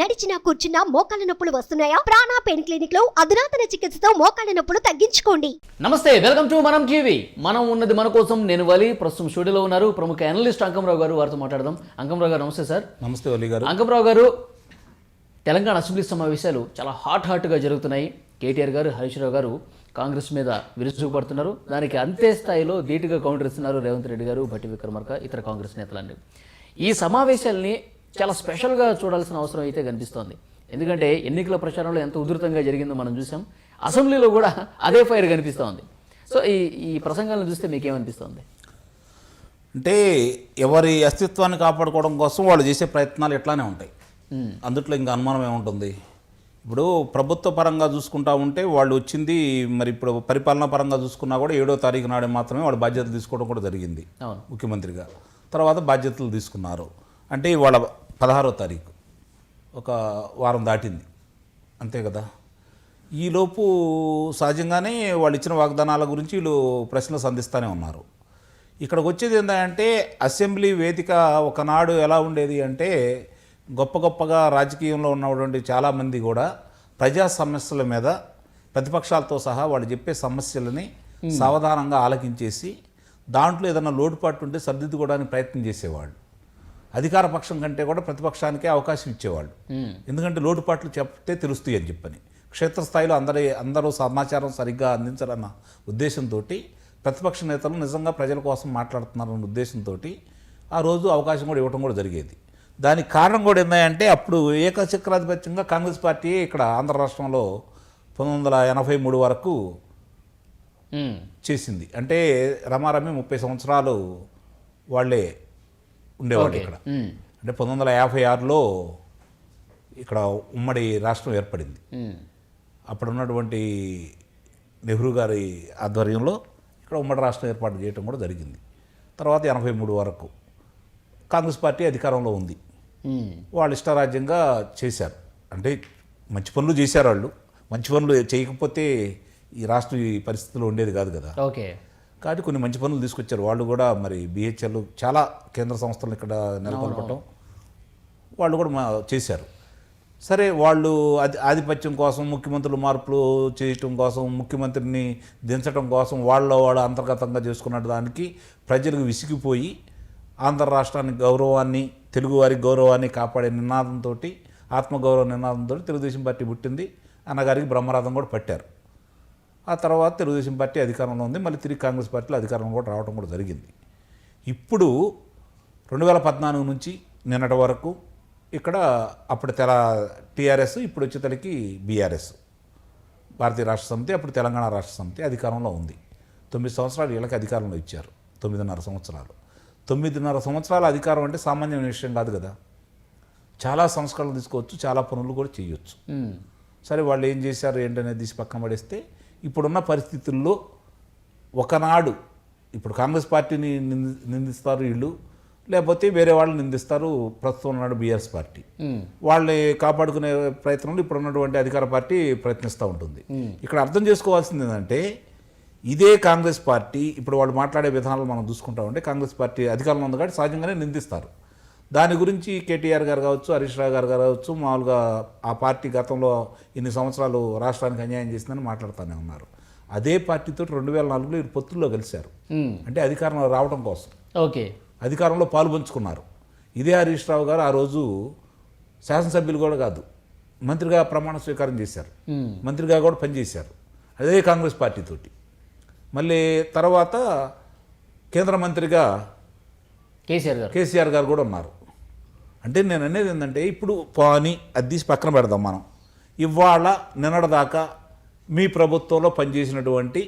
నడిచినా కూర్చున్నా మోకాళ్ళ నొప్పులు వస్తున్నాయా? ప్రాణా పెయిన్ క్లినిక్లో అధునాతన చికిత్సతో మోకాళ్ళ నొప్పులు తగ్గించుకోండి. నమస్తే వెల్కమ్ టు మనం టీవీ. మనం ఉన్నది మన కోసం నేను వలి. ప్రస్తుతం స్టూడియోలో ఉన్నారు ప్రముఖ అనలిస్ట్ అంకంరావు గారు. వారితో మాట్లాడదాం. అంకంరావు గారు నమస్తే సార్. నమస్తే వల్లి గారు. అంకంరావు గారు తెలంగాణ అసెంబ్లీ సమావేశాలు చాలా హాట్ హాట్గా జరుగుతున్నాయి. కేటీఆర్ గారు హరీష్ రావు గారు కాంగ్రెస్ మీద విరుచుకుపడుతున్నారు. దానికి అంతే స్థాయిలో ధీటుగా కౌంటర్ ఇస్తున్నారు రేవంత్ రెడ్డి గారు భట్టి విక్రమార్క ఇతర కాంగ్రెస్ నేతలన్నీ ఈ సమావేశాల్ని చాలా స్పెషల్గా చూడాల్సిన అవసరం అయితే కనిపిస్తోంది. ఎందుకంటే ఎన్నికల ప్రచారంలో ఎంత ఉధృతంగా జరిగిందో మనం చూసాం. అసెంబ్లీలో కూడా అదే ఫైర్ కనిపిస్తోంది. సో ఈ ఈ ప్రసంగాలను చూస్తే మీకేమనిపిస్తోంది? అంటే ఎవరి అస్తిత్వాన్ని కాపాడుకోవడం కోసం వాళ్ళు చేసే ప్రయత్నాలు ఎట్లానే ఉంటాయి. అందుట్లో ఇంకా అనుమానం ఏముంటుంది? ఇప్పుడు ప్రభుత్వ పరంగా చూసుకుంటా ఉంటే వాళ్ళు వచ్చింది మరి ఇప్పుడు పరిపాలనా పరంగా చూసుకున్నా కూడా ఏడో తారీఖు నాడే మాత్రమే వాళ్ళు బాధ్యతలు తీసుకోవడం కూడా జరిగింది ముఖ్యమంత్రిగా. తర్వాత బాధ్యతలు తీసుకున్నారు. అంటే ఇవాళ పదహారో తారీఖు. ఒక వారం దాటింది. అంతే కదా? ఈలోపు సహజంగానే వాళ్ళు ఇచ్చిన వాగ్దానాల గురించి వీళ్ళు ప్రశ్నలు సంధిస్తూనే ఉన్నారు. ఇక్కడికి వచ్చేది ఏంటంటే అసెంబ్లీ వేదిక ఒకనాడు ఎలా ఉండేది అంటే గొప్ప గొప్పగా రాజకీయంలో ఉన్నటువంటి చాలామంది కూడా ప్రజా సమస్యల మీద ప్రతిపక్షాలతో సహా వాళ్ళు చెప్పే సమస్యలని సావధానంగా ఆలకించేసి దాంట్లో ఏదైనా లోటుపాటు ఉంటే సర్దిద్దుకోవడానికి ప్రయత్నం చేసేవాళ్ళు. అధికార పక్షం కంటే కూడా ప్రతిపక్షానికే అవకాశం ఇచ్చేవాళ్ళు. ఎందుకంటే లోటుపాట్లు చెప్తే తెలుస్తాయి అని చెప్పని. క్షేత్రస్థాయిలో అందరి అందరూ సమాచారం సరిగ్గా అందించాలన్న ఉద్దేశంతో ప్రతిపక్ష నేతలు నిజంగా ప్రజల కోసం మాట్లాడుతున్నారన్న ఉద్దేశంతో ఆ రోజు అవకాశం కూడా ఇవ్వడం కూడా జరిగేది. దానికి కారణం కూడా ఏంటంటే అప్పుడు ఏకచక్రాధిపత్యంగా కాంగ్రెస్ పార్టీ ఇక్కడ ఆంధ్ర రాష్ట్రంలో పంతొమ్మిది వందల ఎనభై మూడు వరకు. చేసింది. అంటే రమారమి ముప్పై సంవత్సరాలు వాళ్ళే ఉండేవాళ్ళు. ఇక్కడ. అంటే పంతొమ్మిది వందల యాభై ఆరులో ఇక్కడ ఉమ్మడి రాష్ట్రం ఏర్పడింది. అప్పుడు ఉన్నటువంటి నెహ్రూ గారి ఆధ్వర్యంలో ఇక్కడ ఉమ్మడి రాష్ట్రం ఏర్పాటు చేయడం కూడా జరిగింది తర్వాత ఎనభై మూడు వరకు కాంగ్రెస్ పార్టీ అధికారంలో ఉంది. వాళ్ళు ఇష్టారాజ్యంగా చేశారు అంటే మంచి పనులు చేశారు వాళ్ళు మంచి పనులు చేయకపోతే ఈ రాష్ట్రం ఈ పరిస్థితిలో ఉండేది కాదు కదా ఓకే కాబట్టి కొన్ని మంచి పనులు తీసుకొచ్చారు. వాళ్ళు కూడా మరి బిహెచ్ఎల్ చాలా కేంద్ర సంస్థలు ఇక్కడ నెలకొల్పటం వాళ్ళు కూడా మా చేశారు. సరే వాళ్ళు ఆధి ఆధిపత్యం కోసం ముఖ్యమంత్రులు మార్పులు చేయటం కోసం ముఖ్యమంత్రిని దించడం కోసం వాళ్ళ వాళ్ళు అంతర్గతంగా చేసుకున్న దానికి ప్రజలకు విసిగిపోయి ఆంధ్ర రాష్ట్రానికి గౌరవాన్ని తెలుగువారి గౌరవాన్ని కాపాడే నినాదంతో ఆత్మగౌరవ నినాదంతో తెలుగుదేశం పార్టీ పుట్టింది. అన్నగారికి బ్రహ్మరథం కూడా పట్టారు. ఆ తర్వాత తెలుగుదేశం పార్టీ అధికారంలో ఉంది. మళ్ళీ తిరిగి కాంగ్రెస్ పార్టీలో అధికారంలో కూడా రావడం కూడా జరిగింది. ఇప్పుడు రెండు వేల పద్నాలుగు నుంచి నిన్నటి వరకు ఇక్కడ అప్పుడు తెల టీఆర్ఎస్ ఇప్పుడు వచ్చేతలకి బీఆర్ఎస్. భారతీయ రాష్ట్ర సమితి అప్పుడు తెలంగాణ రాష్ట్ర సమితి అధికారంలో ఉంది. తొమ్మిది సంవత్సరాలు వీళ్ళకి అధికారంలో ఇచ్చారు. తొమ్మిదిన్నర సంవత్సరాలు. తొమ్మిదిన్నర సంవత్సరాల అధికారం అంటే సామాన్యమైన విషయం కాదు కదా. చాలా సంస్కరణలు తీసుకోవచ్చు చాలా పనులు కూడా చేయొచ్చు. సరే వాళ్ళు ఏం చేశారు ఏంటనేది తీసి పక్కన పడేస్తే ఇప్పుడున్న పరిస్థితుల్లో ఒకనాడు ఇప్పుడు కాంగ్రెస్ పార్టీని నింది- నిందిస్తారు వీళ్ళు లేకపోతే వేరే వాళ్ళు నిందిస్తారు ప్రస్తుతం ఉన్నాడు బీఆర్ఎస్ పార్టీ. వాళ్ళని కాపాడుకునే ప్రయత్నంలో ఇప్పుడు ఉన్నటువంటి అధికార పార్టీ ప్రయత్నిస్తూ ఉంటుంది. ఇక్కడ అర్థం చేసుకోవాల్సింది ఏంటంటే ఇదే కాంగ్రెస్ పార్టీ ఇప్పుడు వాళ్ళు మాట్లాడే విధానాలు మనం చూసుకుంటా ఉంటే కాంగ్రెస్ పార్టీ అధికారంలో ఉంది కాబట్టి సహజంగానే నిందిస్తారు. దాని గురించి కేటీఆర్ గారు కావచ్చు హరీష్ రావు గారు కావచ్చు మామూలుగా ఆ పార్టీ గతంలో ఇన్ని సంవత్సరాలు రాష్ట్రానికి అన్యాయం చేసిందని మాట్లాడుతూనే ఉన్నారు. అదే పార్టీతో రెండు వేల నాలుగులో వీరు పొత్తుల్లో కలిశారు. అంటే అధికారంలో రావడం కోసం. ఓకే. అధికారంలో పాలు పంచుకున్నారు. ఇదే హరీష్ రావు గారు ఆ రోజు శాసనసభ్యులు కూడా కాదు మంత్రిగా ప్రమాణ స్వీకారం చేశారు. మంత్రిగా కూడా పనిచేశారు. అదే కాంగ్రెస్ పార్టీతోటి మళ్ళీ తర్వాత కేంద్ర మంత్రిగా కేసీఆర్ గారు. కేసీఆర్ గారు కూడా ఉన్నారు. అంటే నేను అనేది ఏంటంటే ఇప్పుడు పాని అది తీసి పక్కన పెడదాం మనం. ఇవాళ నిన్నటిదాకా మీ ప్రభుత్వంలో పనిచేసినటువంటి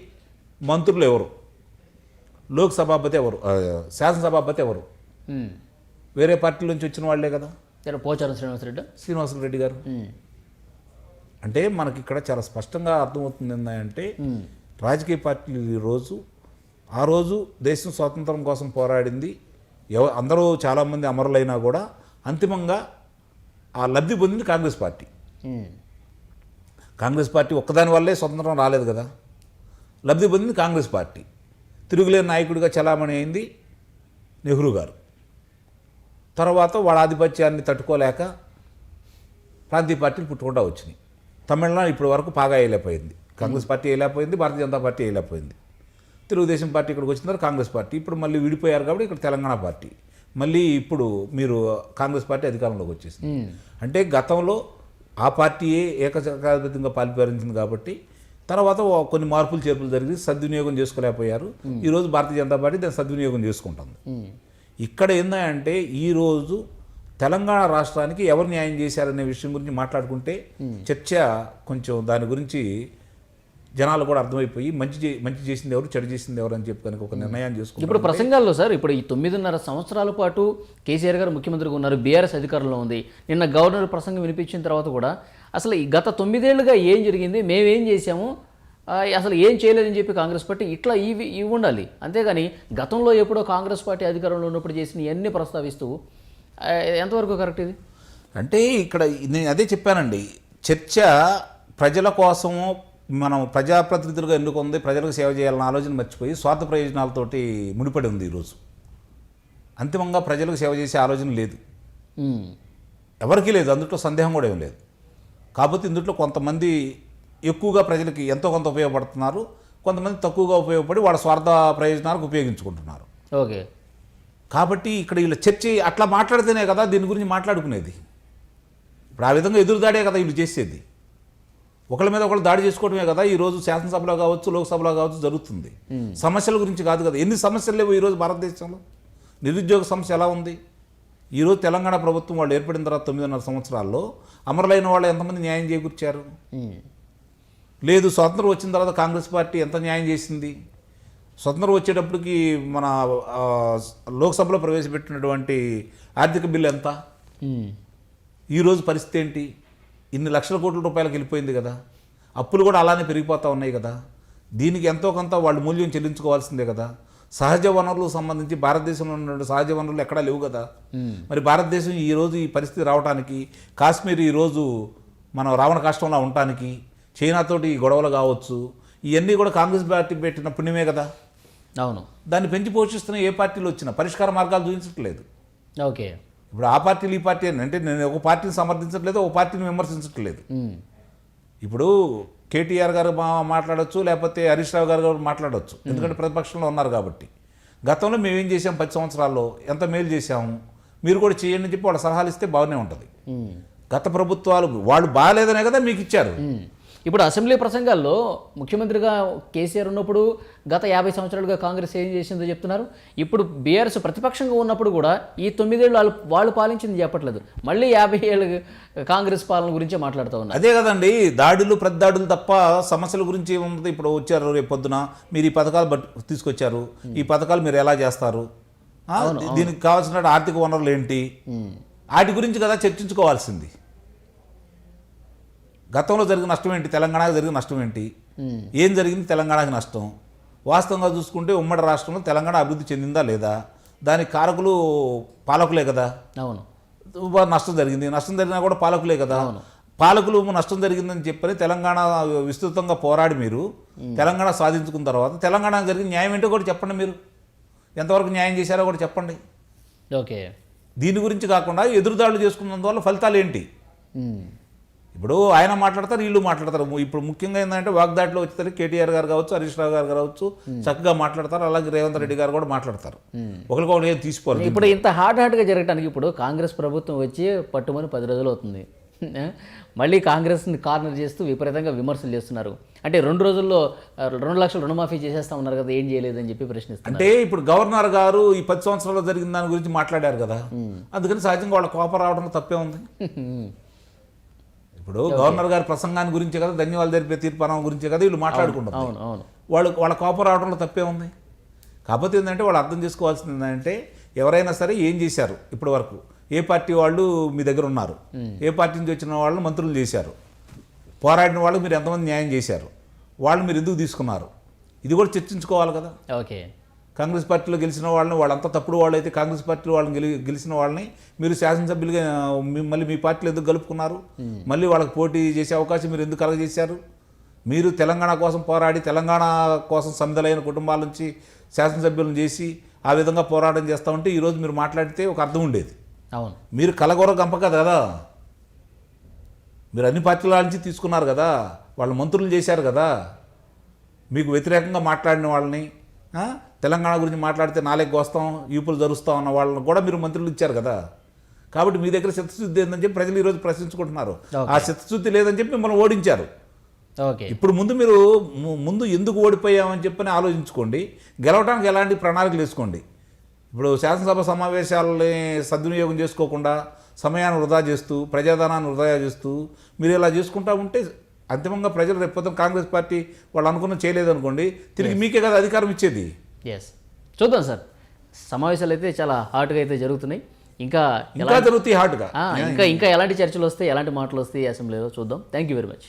మంత్రులు ఎవరు? లోక్ సభాపతి ఎవరు? శాసనసభాపతి ఎవరు. వేరే పార్టీల నుంచి వచ్చిన వాళ్ళే కదా. పోచారం శ్రీనివాసరెడ్డి. శ్రీనివాస రెడ్డి గారు. అంటే మనకి ఇక్కడ చాలా స్పష్టంగా అర్థమవుతుంది ఏంటంటే రాజకీయ పార్టీలు ఈరోజు ఆ రోజు దేశం స్వాతంత్రం కోసం పోరాడింది ఎవ అందరూ చాలామంది అమరులైనా కూడా అంతిమంగా ఆ లబ్ధి పొందింది కాంగ్రెస్ పార్టీ. కాంగ్రెస్ పార్టీ ఒక్కదాని వల్లే స్వతంత్రం రాలేదు కదా. లబ్ధి పొందింది కాంగ్రెస్ పార్టీ. తిరుగులేని నాయకుడిగా చలామణి అయింది నెహ్రూ గారు. తర్వాత వాళ్ళ ఆధిపత్యాన్ని తట్టుకోలేక ప్రాంతీయ పార్టీలు పుట్టుకుంటా వచ్చినాయి. తమిళనాడు ఇప్పటి వరకు బాగా వేయలేకపోయింది. కాంగ్రెస్ పార్టీ వేయలేకపోయింది భారతీయ జనతా పార్టీ వేయలేకపోయింది. తెలుగుదేశం పార్టీ ఇక్కడికి వచ్చిన తర్వాత కాంగ్రెస్ పార్టీ. ఇప్పుడు మళ్ళీ విడిపోయారు కాబట్టి ఇక్కడ తెలంగాణ పార్టీ. మళ్ళీ ఇప్పుడు మీరు కాంగ్రెస్ పార్టీ అధికారంలోకి వచ్చేసింది. అంటే గతంలో ఆ పార్టీయే ఏకజాధిపత్యంగా పాలిపాలించింది కాబట్టి తర్వాత కొన్ని మార్పులు చేర్పులు జరిగి సద్వినియోగం చేసుకోలేకపోయారు. ఈరోజు భారతీయ జనతా పార్టీ దాన్ని సద్వినియోగం చేసుకుంటుంది. ఇక్కడ ఏందంటే ఈరోజు తెలంగాణ రాష్ట్రానికి ఎవరు న్యాయం చేశారనే విషయం గురించి మాట్లాడుకుంటే చర్చ కొంచెం దాని గురించి జనాలు కూడా అర్థమైపోయి మంచి మంచి చేసింది ఎవరు చెడు చేసింది ఎవరు అని చెప్పి కనుక ఒక నిర్ణయం ఇప్పుడు చేసుకుంటారు ప్రసంగాల్లో సార్ ఇప్పుడు ఈ తొమ్మిదిన్నర సంవత్సరాల పాటు కేసీఆర్ గారు ముఖ్యమంత్రిగా ఉన్నారు బీఆర్ఎస్ అధికారంలో ఉంది. నిన్న గవర్నర్ ప్రసంగం వినిపించిన తర్వాత కూడా అసలు ఈ గత తొమ్మిదేళ్ళుగా ఏం జరిగింది మేమేం చేశాము అసలు ఏం చేయలేదని చెప్పి కాంగ్రెస్ పార్టీ ఇట్లా ఇవి ఇవి ఉండాలి. అంతేగాని గతంలో ఎప్పుడో కాంగ్రెస్ పార్టీ అధికారంలో ఉన్నప్పుడు చేసిన ఇవన్నీ ప్రస్తావిస్తూ ఎంతవరకు కరెక్ట్ ఇది? అంటే ఇక్కడ నేను అదే చెప్పానండి. చర్చ ప్రజల కోసము మనం ప్రజాప్రతినిధులుగా ఎన్నుకుంది ప్రజలకు సేవ చేయాలన్న ఆలోచన మర్చిపోయి స్వార్థ ప్రయోజనాలతోటి ముడిపడి ఉంది ఈరోజు అంతిమంగా ప్రజలకు సేవ చేసే ఆలోచన లేదు. ఎవరికీ లేదు అందులో సందేహం కూడా ఏం లేదు. కాకపోతే ఇందులో కొంతమంది ఎక్కువగా ప్రజలకి ఎంతో కొంత ఉపయోగపడుతున్నారు కొంతమంది తక్కువగా ఉపయోగపడి వాళ్ళ స్వార్థ ప్రయోజనాలకు ఉపయోగించుకుంటున్నారు. ఓకే. కాబట్టి ఇక్కడ వీళ్ళ చర్చ అట్లా మాట్లాడితేనే కదా దీని గురించి మాట్లాడుకునేది. ఇప్పుడు ఆ విధంగా ఎదురుదాడే కదా వీళ్ళు చేసేది. ఒకళ్ళ మీద ఒకళ్ళు దాడి చేసుకోవడమే కదా ఈ రోజు శాసనసభలో కావచ్చు లోక్సభలో కావచ్చు జరుగుతుంది. సమస్యల గురించి కాదు కదా ఎన్ని సమస్యలు లేవు ఈరోజు భారతదేశంలో? నిరుద్యోగ సమస్య ఎలా ఉంది? ఈరోజు తెలంగాణ ప్రభుత్వం వాళ్ళు ఏర్పడిన తర్వాత తొమ్మిదిన్నర సంవత్సరాల్లో అమరులైన వాళ్ళు ఎంతమంది న్యాయం చేకూర్చారు? లేదు స్వతంత్రం వచ్చిన తర్వాత కాంగ్రెస్ పార్టీ ఎంత న్యాయం చేసింది? స్వతంత్రం వచ్చేటప్పటికి మన లోక్సభలో ప్రవేశపెట్టినటువంటి ఆర్థిక బిల్లు ఎంత? ఈరోజు పరిస్థితి ఏంటి? ఇన్ని లక్షల కోట్ల రూపాయలకు వెళ్ళిపోయింది కదా. అప్పులు కూడా అలానే పెరిగిపోతూ ఉన్నాయి కదా. దీనికి ఎంతో కొంత వాళ్ళు మూల్యం చెల్లించుకోవాల్సిందే కదా. సహజ వనరులకు సంబంధించి భారతదేశంలో ఉన్న సహజ వనరులు ఎక్కడా లేవు కదా. మరి భారతదేశం ఈ రోజు ఈ పరిస్థితి రావడానికి కాశ్మీర్ ఈరోజు మనం రావణ కష్టంలో ఉండటానికి చైనాతోటి ఈ గొడవలు కావచ్చు ఇవన్నీ కూడా కాంగ్రెస్ పార్టీ పెట్టిన పుణ్యమే కదా. అవును. దాన్ని పెంచి పోషిస్తున్న ఏ పార్టీలు వచ్చినా పరిష్కార మార్గాలు చూపించట్లేదు. ఓకే. ఇప్పుడు ఆ పార్టీలు ఈ పార్టీ అని. అంటే నేను ఒక పార్టీని సమర్థించట్లేదు ఒక పార్టీని విమర్శించట్లేదు. ఇప్పుడు కేటీఆర్ గారు మాట్లాడొచ్చు లేకపోతే హరీష్ రావు గారు కూడా మాట్లాడొచ్చు. ఎందుకంటే ప్రతిపక్షంలో ఉన్నారు కాబట్టి. గతంలో మేము ఏం చేసాం పది సంవత్సరాల్లో ఎంత మేలు చేశాము? మీరు కూడా చేయండి అని చెప్పి వాళ్ళ సలహాలు ఇస్తే బాగానే ఉంటుంది. గత ప్రభుత్వాలు వాళ్ళు బాగాలేదనే కదా మీకు ఇచ్చారు. ఇప్పుడు అసెంబ్లీ ప్రసంగాల్లో ముఖ్యమంత్రిగా కేసీఆర్ ఉన్నప్పుడు గత యాభై సంవత్సరాలుగా కాంగ్రెస్ ఏం చేసిందో చెప్తున్నారు. ఇప్పుడు బీఆర్ఎస్ ప్రతిపక్షంగా ఉన్నప్పుడు కూడా ఈ తొమ్మిదేళ్ళు వాళ్ళు వాళ్ళు పాలించింది చెప్పట్లేదు. మళ్ళీ యాభై ఏళ్ళు కాంగ్రెస్ పాలన గురించే మాట్లాడుతూ ఉన్నారు. అదే కదండి దాడులు ప్రతిదాడులు తప్ప సమస్యల గురించి ఏముంటుంది ఇప్పుడు వచ్చారు రేపు పొద్దున మీరు ఈ పథకాలు తీసుకొచ్చారు. ఈ పథకాలు మీరు ఎలా చేస్తారు? దీనికి కావాల్సిన ఆర్థిక వనరులు ఏంటి. వాటి గురించి కదా చర్చించుకోవాల్సింది. గతంలో జరిగిన నష్టం ఏంటి? తెలంగాణకు జరిగిన నష్టం ఏంటి. ఏం జరిగింది? తెలంగాణకి నష్టం. వాస్తవంగా చూసుకుంటే ఉమ్మడి రాష్ట్రంలో తెలంగాణ అభివృద్ధి చెందిందా లేదా? దానికి కారకులు పాలకులే కదా? అవును. నష్టం జరిగింది. నష్టం జరిగినా కూడా పాలకులే కదా? పాలకులు నష్టం జరిగిందని చెప్పని తెలంగాణ విస్తృతంగా పోరాడి మీరు తెలంగాణ సాధించుకున్న తర్వాత తెలంగాణకు జరిగిన న్యాయం ఏంటో కూడా చెప్పండి మీరు. ఎంతవరకు న్యాయం చేశారో కూడా చెప్పండి. ఓకే. దీని గురించి కాకుండా ఎదురుదాడులు చేసుకున్నందువల్ల ఫలితాలు ఏంటి. ఇప్పుడు ఆయన మాట్లాడతారు వీళ్ళు మాట్లాడతారు. ఇప్పుడు ముఖ్యంగా ఏంటంటే వాగ్దాటిలో వచ్చేసరికి కేటీఆర్ గారు కావచ్చు హరీష్ రావు గారు కావచ్చు చక్కగా మాట్లాడతారు. అలాగే రేవంత్ రెడ్డి గారు కూడా మాట్లాడతారు. ఒకరికొకరు ఏం తీసుకోరు ఇప్పుడు ఇంత హార్డ్ హార్డ్గా జరగడానికి ఇప్పుడు కాంగ్రెస్ ప్రభుత్వం వచ్చి పట్టుమని పది రోజులు అవుతుంది. మళ్ళీ కాంగ్రెస్ని కార్నర్ చేస్తూ విపరీతంగా విమర్శలు చేస్తున్నారు. అంటే రెండు రోజుల్లో రెండు లక్షలు రుణమాఫీ చేసేస్తా ఉన్నారు కదా ఏం చేయలేదని చెప్పి ప్రశ్నిస్తున్నారు. అంటే ఇప్పుడు గవర్నర్ గారు ఈ పది సంవత్సరాల్లో జరిగిన దాని గురించి మాట్లాడారు కదా. అందుకని సహజంగా వాళ్ళ కోపం రావడంలో తప్పే ఉంది. ఇప్పుడు గవర్నర్ గారి ప్రసంగాన్ని గురించే కదా ధన్యవాదాలు తెలిపే తీర్మానం గురించే కదా వీళ్ళు మాట్లాడుకుంటారు అవును అవును వాళ్ళు వాళ్ళ కోపం రావడంలో తప్పే ఉంది. కాకపోతే ఏంటంటే వాళ్ళు అర్థం చేసుకోవాల్సింది ఏంటంటే ఎవరైనా సరే ఏం చేశారు ఇప్పటి వరకు? ఏ పార్టీ వాళ్ళు మీ దగ్గర ఉన్నారు? ఏ పార్టీ నుంచి వచ్చిన వాళ్ళు మంత్రులు చేశారు? పోరాడిన వాళ్ళు మీరు ఎంతమంది న్యాయం చేశారు? వాళ్ళు మీరు ఎందుకు తీసుకున్నారు? ఇది కూడా చర్చించుకోవాలి కదా. ఓకే కాంగ్రెస్ పార్టీలో గెలిచిన వాళ్ళని వాళ్ళంతా తప్పుడు వాళ్ళు అయితే కాంగ్రెస్ పార్టీలో వాళ్ళని గెలి గెలిచిన వాళ్ళని మీరు శాసనసభ్యులుగా మళ్ళీ మీ పార్టీలో ఎందుకు కలుపుకున్నారు? మళ్ళీ వాళ్ళకి పోటీ చేసే అవకాశం మీరు ఎందుకు కలగజేశారు? మీరు తెలంగాణ కోసం పోరాడి తెలంగాణ కోసం సమిధలైన కుటుంబాల నుంచి శాసనసభ్యులను చేసి ఆ విధంగా పోరాటం చేస్తూ ఉంటే ఈరోజు మీరు మాట్లాడితే ఒక అర్థం ఉండేది. అవును. మీరు కలగొర గంప కదా కదా మీరు అన్ని పార్టీల నుంచి తీసుకున్నారు కదా? వాళ్ళు మంత్రులు చేశారు కదా? మీకు వ్యతిరేకంగా మాట్లాడిన వాళ్ళని తెలంగాణ గురించి మాట్లాడితే నాలుగు వస్తాం ఈపులు జరుస్తాం అన్న వాళ్ళని కూడా మీరు మంత్రులు ఇచ్చారు కదా. కాబట్టి మీ దగ్గర చిత్తశుద్ధి ఏందని చెప్పి ప్రజలు ఈరోజు ప్రశ్నించుకుంటున్నారు. ఆ చిత్తశుద్ధి లేదని చెప్పి మిమ్మల్ని ఓడించారు. ఓకే. ఇప్పుడు ముందు మీరు ముందు ఎందుకు ఓడిపోయామని చెప్పని ఆలోచించుకోండి. గెలవడానికి ఎలాంటి ప్రణాళికలు వేసుకోండి. ఇప్పుడు శాసనసభ సమావేశాలని సద్వినియోగం చేసుకోకుండా సమయాన్ని వృధా చేస్తూ ప్రజాధనాన్ని వృధా చేస్తూ మీరు ఇలా చేసుకుంటా ఉంటే అంతిమంగా ప్రజలు రేపు కాంగ్రెస్ పార్టీ వాళ్ళు అనుకున్న చేయలేదనుకోండి తిరిగి మీకే కదా అధికారం ఇచ్చేది. ఎస్ చూద్దాం సార్. సమావేశాలు అయితే చాలా హాట్గా అయితే జరుగుతున్నాయి. ఇంకా ఇంకా జరుగుతాయి హార్ట్గా ఆ, ఇంకా ఇంకా ఎలాంటి చర్చలు వస్తాయి ఎలాంటి మాటలు వస్తాయి అసెంబ్లీలో చూద్దాం. Thank you very much